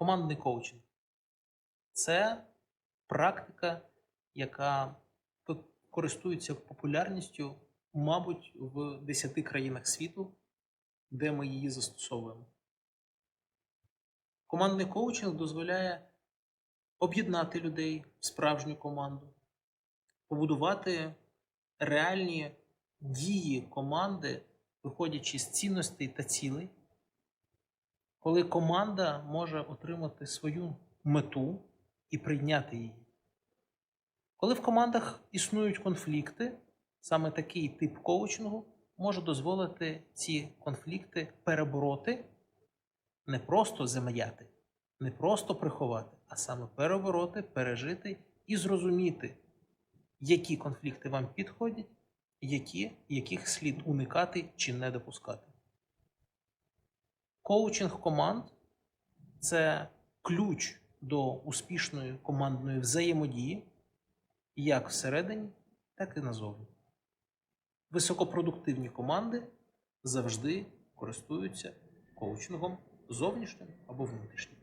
командний коучинг це практика, яка користується популярністю, мабуть, в 10 країнах світу, де ми її застосовуємо. Командний коучинг дозволяє об'єднати людей в справжню команду, побудувати реальні дії команди, виходячи з цінностей та цілей, коли команда може отримати свою мету і прийняти її. Коли в командах існують конфлікти, саме такий тип коучингу може дозволити ці конфлікти перебороти, не просто зам'яти, не просто приховати, а саме перебороти, пережити і зрозуміти, які конфлікти вам підходять, які, яких слід уникати чи не допускати. Коучинг команд це ключ до успішної командної взаємодії як всередині, так і назовні. Високопродуктивні команди завжди користуються коучингом зовнішнім або внутрішнім.